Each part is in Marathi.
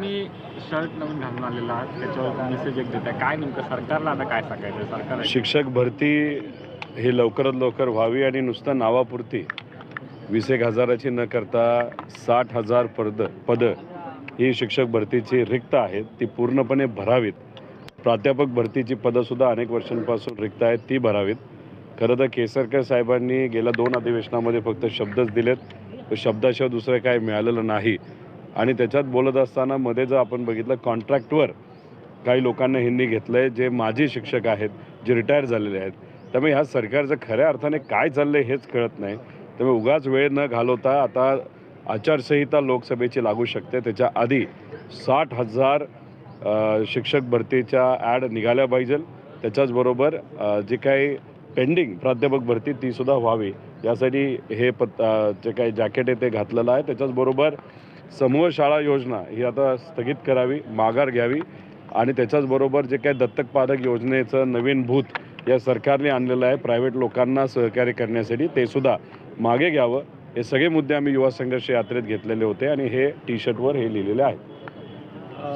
मी शर्ट नवीन घालून आलेला त्याच्यावर मेसेज एक देत आहे काय नेमकं सरकारला आता काय सांगायचं? सरकार शिक्षक भरती ही लवकरात लवकर व्हावी आणि नुसतं नावापुरती वीस एक हजाराची न करता साठ हजार पद पदं ही शिक्षक भरतीची रिक्त आहेत. ती पूर्णपणे भरावीत. प्राध्यापक भरतीची पदंसुद्धा अनेक वर्षांपासून रिक्त आहेत. ती भरावीत. खरं तर केसरकर साहेबांनी गेल्या दोन अधिवेशनामध्ये फक्त शब्दच दिलेत. शब्दाशिवाय दुसरं काय मिळालेलं नाही. आणि त्याच्यात बोलत असताना मध्ये जर आपण बघितलं कॉन्ट्रॅक्टवर काही लोकांना ह्यांनी घेतलं आहे जे माजी शिक्षक आहेत जे रिटायर झालेले आहेत. त्यामुळे ह्या सरकारचं खऱ्या अर्थाने काय चाललं आहे हेच कळत नाही. त्यामुळे उगाच वेळ न घालवता आता आचारसंहिता लोकसभेची लागू शकते. त्याच्या आधी साठ हजार शिक्षक भरतीच्या ॲड निघाल्या पाहिजे त्याच्याचबरोबर जे काही पेंडिंग प्राध्यापक भरती तीसुद्धा व्हावी. यासाठी हे पत जे काही जॅकेट आहे ते घातलेलं आहे. त्याच्याचबरोबर समूह शाळा योजना ही आता स्थगित करावी माघार घ्यावी आणि त्याच्याचबरोबर जे काही दत्तक पालक योजनेचं नवीन भूत या सरकारने आणलेलं आहे प्रायव्हेट लोकांना सहकार्य करण्यासाठी ते सुद्धा मागे घ्यावं. हे सगळे मुद्दे आम्ही युवा संघर्ष यात्रेत घेतलेले होते आणि हे टी शर्टवर हे लिहिलेले आहे.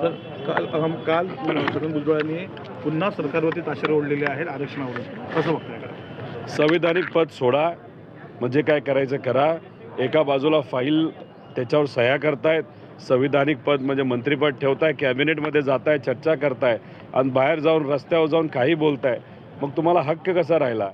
सर काल हम काल छगन भुजबळांनी पुन्हा सरकारवरती ताशेरे ओढलेले आहेत आरक्षणावरून. कसं बघताय संविधानिक पद सोडा म्हणजे काय करायचं करा. एका बाजूला फाईल त्याच्यावर सह्या करतायत. संविधानिक पद म्हणजे मंत्रिपद ठेवताय कॅबिनेटमध्ये जाताय चर्चा करताय आणि बाहेर जाऊन रस्त्यावर जाऊन काही बोलताय. मग तुम्हाला हक्क कसा राहिला?